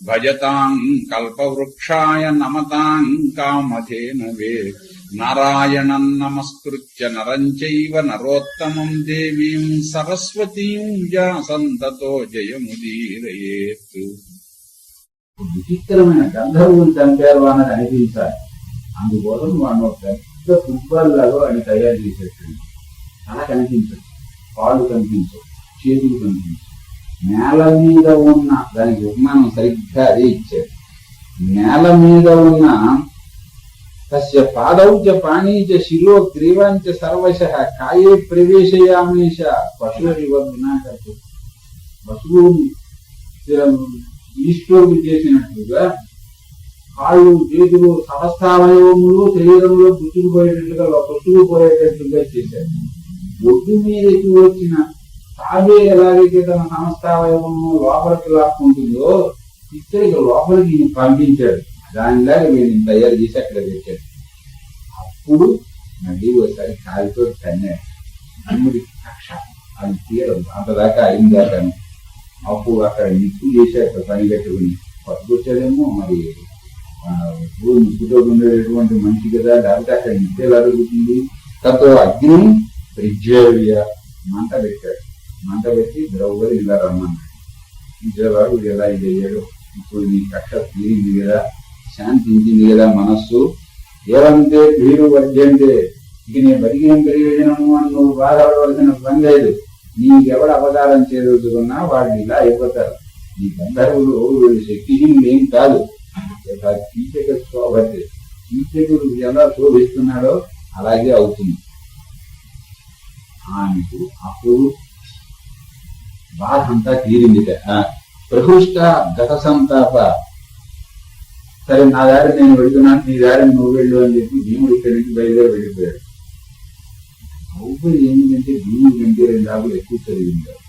భూయో భూయో భజతాం కల్పవృక్షాయ నమతాం కామధేనవే నారాయణం నమస్కృత్య నరం చైవ నరోత్తమం దేవీం సరస్వతీం వ్యాసంతతో జయముదీరయేత్ విచిత్రమైన గంధర్వులు చంపారు అన్నది అనిపించాలి. అందుకోసం వాడు ఒక పెద్ద ఫుట్బాల్ అది తయారు చేసేటండి అలా కనిపించదు కాళ్ళు కనిపించవు చేతులు కనిపించవు. నేల మీద ఉన్న దానికి ఉపమానం సరిగ్గా అదే ఇచ్చారు నేల మీద ఉన్న తస్య పాదౌచ చ శిరో శిలో గ్రీవాంచ సర్వశ కాయే ప్రవేశయామేష పశువుని వినాశకు పశువుని ఈశ్వరుడు చేసినట్లుగా కాళ్ళు చేతులు సహస్రావయవములు శరీరంలో గుర్తుకుపోయేటట్టుగా పశువు పోయేటట్టుగా చేశారు. ఒడ్డు మీదకి వచ్చిన తాగే ఎలాగైతే తన సమస్తావయవము లోపలికి లాక్కుంటుందో ఇక్కడికి లోపలికి ఈయన పంపించాడు. దానిలాగా నేను తయారు చేసి అక్కడ పెట్టాడు అప్పుడు మళ్ళీ ఒకసారి కాలితో తన్నాడు. అమ్ముడి కక్ష. అది తీరం అంతదాకా అయిందా కానీ అప్పుడు అక్కడ నిప్పు చేసి అక్కడ పని కట్టుకుని పట్టుకొచ్చాడేమో మరి నిప్పుతో ఉండేటటువంటి మనిషి కదా? లేకపోతే అక్కడ నిప్పు ఎలా దొరుకుతుంది తతో అగ్ని ప్రజ్వల్య మంట పెట్టాడు. మంట పెట్టి ద్రౌపది ఇలా రమ్మన్నాడు. విజయవాడు ఎలా ఇది అయ్యాడు ఇప్పుడు నీ కక్ష తీరింది కదా శాంతించింది కదా మనస్సు. ఏవంతే వీరు వర్జంటే ఇక నేను బతికిన ప్రయోజనము అని నువ్వు బాధపడవలసిన పని లేదు. నీకెవడు అవతారం చేరుతున్నా వాళ్ళు ఇలా అయిపోతారు నీ గంధర్వులు వీళ్ళు శక్తిహీనులు ఏం కాదు. కీచక శోభతే కీచకుడు ఎలా శోభిస్తున్నాడో అలాగే అవుతుంది. ఆమెకు అప్పుడు బాధ అంతా తీరింది ప్రహృష్ట గత సంతాప సరే నా దారి నేను వెళుతున్నాను నీ దారి నువ్వు వెళ్ళు అని చెప్పి భీముడు ఇక్కడి నుంచి బయలుదేరి వెళ్ళిపోయాడు. ద్రౌపది ఏమిటంటే భీముడు కంటే రెండు ఆకులు ఎక్కువ చదివిందాడు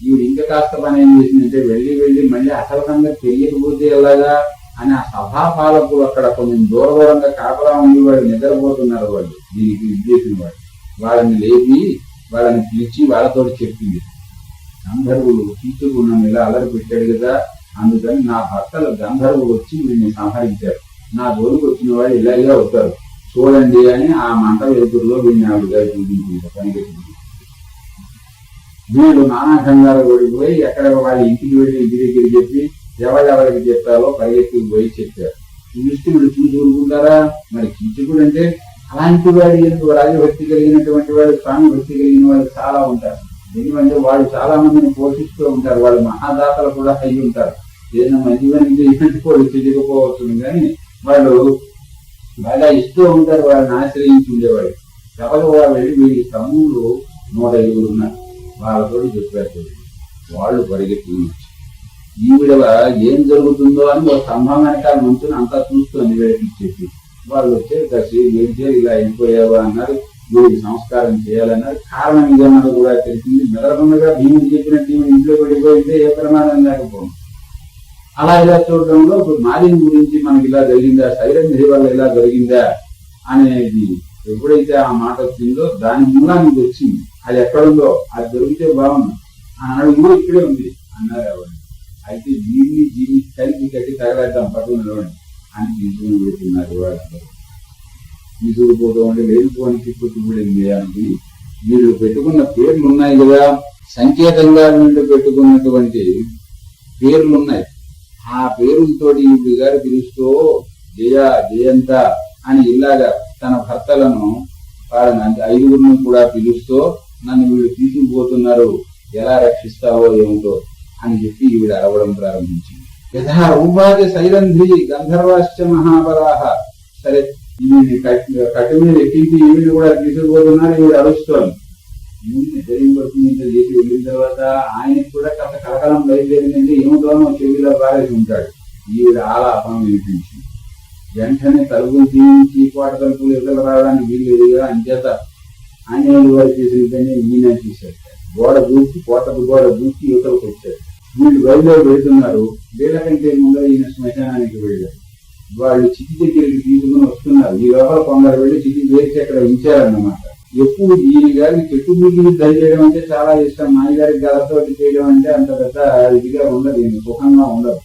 ఈవిడ ఇంకా కాస్త పని ఏం చేసిందంటే వెళ్ళి వెళ్ళి మళ్ళీ అసలు సంగతి తెలియకపోతే ఎలాగా అని ఆ సభాపాలకులు అక్కడ కొంచెం దూర దూరంగా కాపలా ఉండి వాళ్ళు నిద్రపోతున్నారు వాళ్ళు. దీనికి ఇది వాళ్ళు. వాళ్ళని లేపి వాళ్ళని పిలిచి వాళ్ళతో చెప్పింది. గంధర్వులు కీచుకు నన్ను ఇలా అలరి పెట్టాడు కదా? అందుకని నా భర్తలు గంధర్వులు వచ్చి వీడిని సంహరించారు. నా జోలికి వచ్చిన వాళ్ళు ఇలాగే అవుతారు. చూడండి అని ఆ మంట వెలుతురులో వీడిని ఆవిడ చూపించింది పనిచేసింది వీళ్ళు నానా కంగారు ఓడిపోయి ఎక్కడ వాళ్ళ ఇంటికి వెళ్ళి ఇంటి దగ్గర చెప్పి ఎవరెవరికి చెప్పాలో పరిగెత్తి పోయి చెప్పారు. చూస్తే వీళ్ళు చూసి ఊరుకుంటారా? మరి కీచకుడు అంటే అలాంటి వాడు ఎందుకు? రాజభక్తి కలిగినటువంటి వాడు స్వామి భక్తి కలిగిన వాళ్ళు చాలా ఉంటారు. ఎందుకంటే వాళ్ళు చాలా మందిని పోషిస్తూ ఉంటారు. వాళ్ళు మహాదాతలు కూడా అయి ఉంటారు. ఏదైనా మంచి పని కూడా తెలియకపోవచ్చు కానీ వాళ్ళు బాగా ఇస్తూ ఉంటారు. వాళ్ళని ఆశ్రయించి ఉండేవాళ్ళు. ఎవరు వాళ్ళు వెళ్ళి వీడి తమ్ముళ్ళు నూట ఐదుగురు ఉన్నారు. వాళ్ళతో చెప్పారు వాళ్ళు పరిగెత్తుకుని ఈ విడవ ఏం జరుగుతుందో అని ఒక స్తంభం వెనకాల నుంచుని అంతా చూస్తుంది వీళ్ళకి చెప్పి వాళ్ళు వచ్చారు కసి ఏం ఇలా వెళ్ళిపోయావా అన్నారు. వీడికి సంస్కారం చేయాలన్నది కారణం ఇదన్నది కూడా తెలిసింది. మెదలకుండా భీముడు చెప్పినట్టు ఈమె ఇంట్లో పడిపోయింటే ఏ ప్రమాదం లేకపోయింది అలా ఇలా చూడడంలో ఇప్పుడు మాలిని గురించి మనకి ఇలా జరిగిందా? శరీరం వల్ల ఇలా జరిగిందా? అనేది ఎప్పుడైతే ఆ మాట వచ్చిందో దాని మూలానికి వచ్చింది. అది ఎక్కడుందో? అది దొరికితే బాగుంది అన్నాడు. ఊరు ఇక్కడే ఉంది. అన్నారు ఎవరు? అయితే దీన్ని దీన్ని కలిపి కట్టి తగలేద్దాం పట్టుకుని అని తీసుకుని పెడుతున్నారు వాళ్ళందరూ తీసుకుపోతూ ఉంటే లేనిపోనికి పుట్టుబడింది అని వీళ్ళు పెట్టుకున్న పేర్లు ఉన్నాయి కదా. సంకేతంగా వీళ్ళు పెట్టుకున్నటువంటి పేర్లు ఉన్నాయి ఆ పేరుతో ఈవిడ గారు పిలుస్తూ జయ జయంత అని ఇలాగా తన భర్తలను వాళ్ళని అంటే ఐదుగురిని కూడా పిలుస్తూ నన్ను వీళ్ళు తీసుకుపోతున్నారు. ఎలా రక్షిస్తావో ఏమిటో అని చెప్పి ఈవిడ అరవడం ప్రారంభించింది. యథా రూపాది సైరంధ్రి గంధర్వాశ్చ మహాబలాహ. సరే కట్టు మీద ఎక్కించి ఈవిడ కూడా తీసుకుపోతున్నారు ఈవిడ అరుస్తోంది ఈవిని ధరింపడుతుంది చేసి వెళ్ళిన తర్వాత ఆయనకి కూడా కథ కలకలం బయలుదేరిందంటే ఏమిటోనో చెవిలో పారేసి ఉంటాడు. ఈవిడ ఆలాపం వినిపించింది. వెంటనే తలుపులు తీయించి కోట తలుపులు ఎదురు రావడానికి వీల్లేదుగా అంచేత ఆంజనేయులు వారు చేసిన పని ఈయన చేశారు. గోడ దూకి కోటకు గోడ దూకి యువతలకు వచ్చాడు వీళ్ళు బయలుదేరి వెళ్తున్నారు. వీళ్ళకంటే ముందు ఈయన శ్మశానానికి వెళ్ళారు. వాళ్ళు చిటి దగ్గరికి తీసుకుని వస్తున్నారు. ఈ లోపల కొందరు వెళ్ళి చిటి వేసి అక్కడ ఉంచారన్నమాట. ఎప్పుడు దీని గారి చెట్టు బిడ్డలు దయచేయడం అంటే చాలా ఇష్టం. నాయగారికి గలతోటి చేయడం అంటే అంత పెద్ద ఇదిగా ఉండదు. ఈయన సుఖంగా ఉండదు.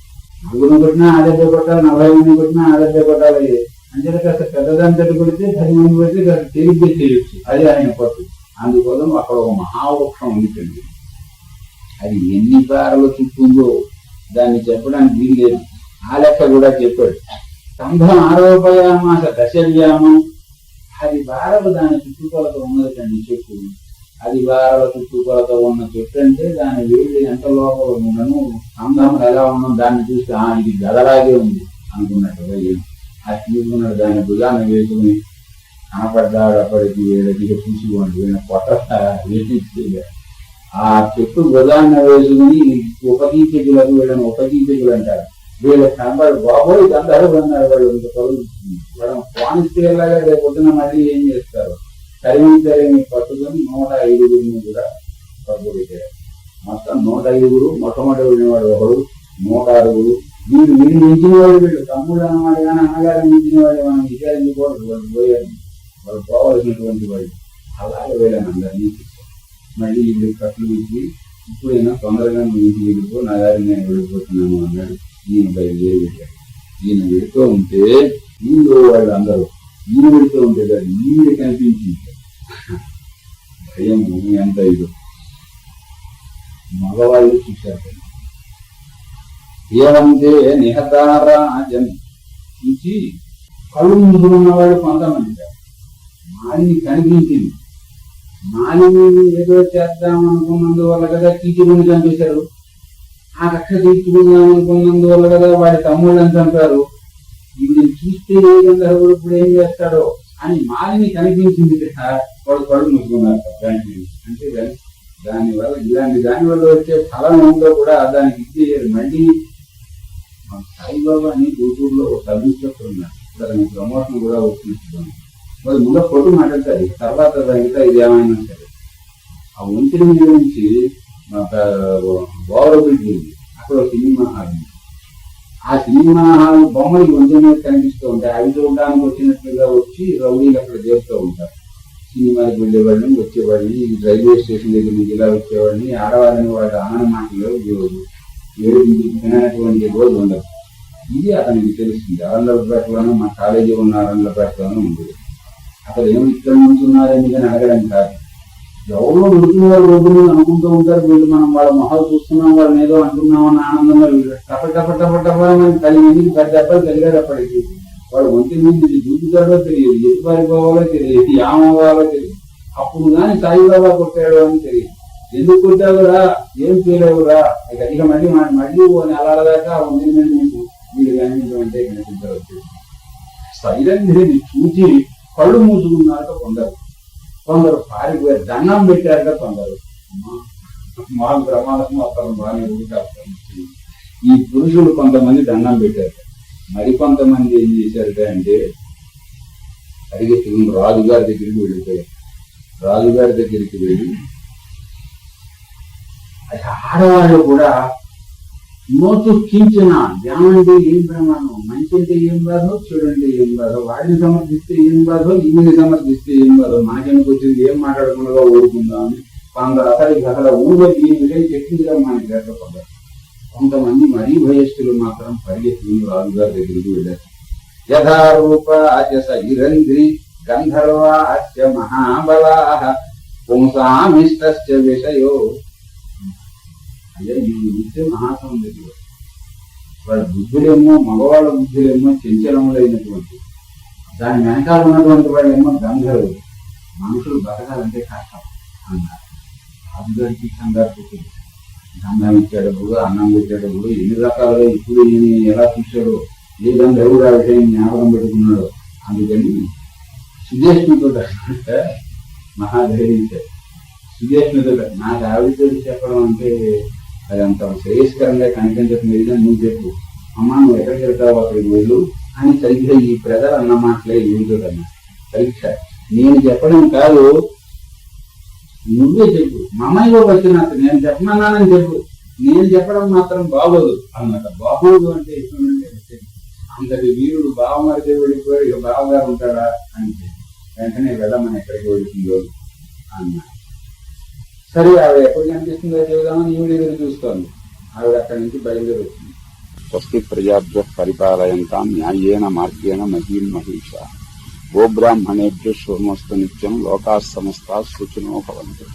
నలుగురిని కొట్టినా ఆదర్శ కొట్టాలి నలభై మంది కొట్టినా ఆదర్శ కొట్టాలి. అంటే కాస్త పెద్దదంతటి కొడితే పది మంది కొడితే కాస్త తేలిగ్గా చేయొచ్చు అది ఆయన పట్టు. అందుకోసం అక్కడ ఒక మహావృక్షం ఉంటుంది అది ఎన్ని పారలు చుట్టుందో దాన్ని చెప్పడానికి వీలు లేదు. ఆ లెక్క కూడా చెప్పాడు. స్తంభం ఆరోపయామాస దశవ్యామం అది బారలు దాని చుట్టుకొలత ఉన్నదండి చెట్టు అది బారల చుట్టుకొలత ఉన్న చెట్టు అంటే దాని వేళ్ళు ఎంత లోపల ఉండను స్తంభం ఎలా ఉన్నాం దాన్ని చూస్తే ఆ ఇది గదలాగే ఉంది అనుకున్నట్టుగా అది తీసుకున్నాడు దాని భుజాన్ని వేసుకుని కనపడ్డాడు అప్పటికి వీళ్ళకి చూసుకోండి వీళ్ళ కొత్త వేసి ఆ చెట్టు భుజాన్ని వేసుకుని ఉపదీపకులకు వీళ్ళని ఉపదీపకులు అంటారు. వీళ్ళ కనబడి బాబోయ్ అందరూ అన్నారు వాళ్ళు ఇంత పరుగు వాళ్ళని పానిస్తే ఎలాగా రేపు పొద్దున మళ్ళీ ఏం చేస్తారు? సరైన తరిమి పట్టుకొని నూట ఐదుగురిని కూడా పట్టుబెట్టారు మొత్తం నూట ఐదుగురు మొట్టమొదటి వెళ్ళినవాడు ఒకడు నూట ఆరుగురు. వీళ్ళు వీళ్ళు మించిన వాళ్ళు వీళ్ళు తమ్ముడు అన్నమాట కానీ అన్నగారు మించిన వాళ్ళు మనం విచారించకూడదు వాళ్ళు పోయారు. వాళ్ళు పోవలసినటువంటి వాళ్ళు. అలాగే వెళ్ళాను అందరినీ మళ్ళీ వీళ్ళు కట్లు ఇచ్చి ఇప్పుడైనా తొందరగా నువ్వు ఇంటికి వెళ్ళిపో నా దారి నేను వెళ్ళిపోతున్నాను అన్నాడు. ఈయన బయలుదేరి వెళ్ళాడు ఈయన వెళుతూ ఉంటే ఊళ్ళో వాళ్ళు అందరూ ఈయన వెళుతూ ఉంటే కాదు ఈయన కనిపించింది. భయం ఎంత ఇదో. మగవాళ్ళు చూశారు. ఏమంటే నిహతారాజన్ చూసి కళ్ళు ముందు ఉన్నవాడు కొంతమంది మాలిని కనిపించింది. మాలిని ఏదో చేద్దాం అనుకున్నందువల్ల కదా కీచుకుని చంపేశారు. ఆ కక్ష తీర్చుకుందాం అనుకున్నందువల్ల కదా వాడి తమ్ముళ్ళని చంపారు. వీడిని చూస్తే ఏ గంధర్వుడు ఇప్పుడు ఏం చేస్తాడో అని మాలిని కనిపించింది కదా. వాడు కళ్ళు ముసుకున్నారు. దానికి అంటే దాని- దానివల్ల ఇలాంటి దాని వల్ల వచ్చే ఫలం ఉందో కూడా దానికి ఇది మళ్ళీ మా సాయిబాబా అని గుంటూరులో ఒక సబ్ ఇన్స్పెక్టర్ ఉన్నారు. దాని ప్రమోషన్ కూడా వచ్చినట్టు వాళ్ళు ముందు ఫోటో మాట్లాడతారు తర్వాత తగ్గితే ఇది ఏమైనా సరే ఆ ఒంటిని గురించి నుంచి గౌరవబిడ్డి ఉంది అక్కడ సినిమా హాల్ ఆ సినిమా హాల్ బొమ్మలు వంతెన కనిపిస్తూ ఉంటాయి. అవి చూడడానికి వచ్చినట్లుగా వచ్చి రౌడీలు అక్కడ చేస్తూ ఉంటారు. సినిమాకి వెళ్ళేవాళ్ళని వచ్చేవాళ్ళని రైల్వే స్టేషన్ దగ్గర నుంచి ఇలా వచ్చేవాళ్ళని ఆడవాళ్ళని వాళ్ళ ఆనంద మాటలు వినటువంటి రోజు ఉండదు. ఇది అతనికి తెలుస్తుంది. అరండలపేటలోనూ మా కాలేజీ ఉన్న అరండలపేటలోనూ ఉంది అక్కడ ఏమి ఇక్కడ ఉంటున్నారని కానీ అడగడం కాదు. ఎవరో ఉడుకున్న వాళ్ళు రోజులు అనుకుంటూ ఉంటారు వీళ్ళు మనం వాళ్ళ మొహాలు చూస్తున్నాం వాళ్ళని ఏదో అంటున్నాం అన్న ఆనందంగా వీళ్ళు టప టప టప టప కలిగి పది పది దెబ్బలు కలిగారు అప్పటికి. వాడు ఒంటి నుంచి దూకుతాడో తెలియదు ఎటు పారిపోవాలో తెలియదు ఏమవ్వాలో తెలియదు. అప్పుడు కానీ సాయిబాబా కొట్టాడు అని తెలియదు. ఎందుకు కొట్టావురా ఏం చేయలేవురా ఇక ఇక మళ్ళీ మళ్ళీ ఓ నెలల దాకా ఒంటి మీద మీకు వీళ్ళు కనిపించమంటే కనిపించవచ్చు. సైరంధ్రిని చూసి కళ్ళు మూసుకున్నాక కొందరు కొందరు పారిపోయారు దండం పెట్టాక కొందరు. మా ప్రమాదం అతను బాగానే ఊరికాస్తాను ఈ పురుషులు కొంతమంది దండం పెట్టారు. మరి కొంతమంది ఏం చేశారు అంటే అడిగే రాజుగారి దగ్గరికి వెళ్ళిపోయారు. రాజుగారి దగ్గరికి వెళ్ళి అది ఆడవాళ్ళు కూడా నోటు కించిన ధ్యానం ఏం ప్రమాణం మంచి అంటే ఏం కాదు చూడండి ఏం కాదు వాడిని సమర్థిస్తే ఏం కాదు ఈమెని సమర్థిస్తే ఏం కాదు మనకెందుకు వచ్చింది? ఏం మాట్లాడకుండా ఊరుకుందాం అని కొందరు అసలు అసలు ఊళ్ళో ఈ విషయం చెప్పిందిగా మనకి జరగకుండా కొంతమంది మరీ భయస్థులు మాత్రం పరిగెత్తుకుని రాజుగారి దగ్గరికి వెళ్ళారు. యథారూప అత్యస ఇరంద్రి గంధర్వాస్య మహాబలా పుంసామిష్టస్య విషయో అంటే ఈ నృత్య మహాసౌందర్యం వాళ్ళ బుద్ధులేమో మగవాళ్ళ బుద్ధులేమో చంచలములైనటువంటి దాని వెనకాల ఉన్నటువంటి వాళ్ళేమో గంధర్వులు. మనుషులు బతకాలంటే కష్టం అన్నారు. రాజుగారికి కంగారు పుట్టింది. ఇచ్చేటప్పుడు అన్నం పెట్టేటప్పుడు ఎన్ని రకాలుగా ఇప్పుడు ఈయన ఎలా చూశాడో ఏ గంధర్వుడు ఆ విషయం జ్ఞాపకం పెట్టుకున్నాడో అందుకని సుజేష్ణుతో మహాధైర్యం సుజేష్ణుతో నాకు ఆవిడతో చెప్పడం అంటే అది అంత శ్రేయస్కరంగా కనిపించట్లేదు ఏదో నువ్వు చెప్పు. అమ్మ నువ్వు ఎక్కడికి వెళ్తావు అక్కడికి వెళ్ళు. అని సరిగ్గా ఈ ప్రజలు అన్న మాటలే ఏమిటో కన్నా పరీక్ష. నేను చెప్పడం కాదు. నువ్వే చెప్పు. మమ్మల్ని వచ్చిన నేను చెప్పమన్నానని చెప్పు. నేను చెప్పడం మాత్రం బాగోదు. అన్నమాట బాగోదు అంటే ఎటువంటి అంతటి వీరుడు బావమరిది వెళ్ళిపోయాడు ఇక బావగారు ఉంటాడా? అంటే వెంటనే వెళ్ళమని ఎక్కడికి వెళుతుందో అన్నా. సరే ఆవిడ ఎప్పుడు కనిపిస్తుందో చూద్దామని ఈవిడ ఎదురు చూస్తోంది. ఆవిడ అక్కడి నుంచి బయలుదేరి వచ్చింది స్వస్తి ప్రజాభ్య పరిపాలయంతాం న్యాయేన మార్గేణ మహీం మహిష. గోబ్రాహ్మణేభ్య సోమస్తు నిత్యం లోకా సమస్త సుఖినో భవంతు.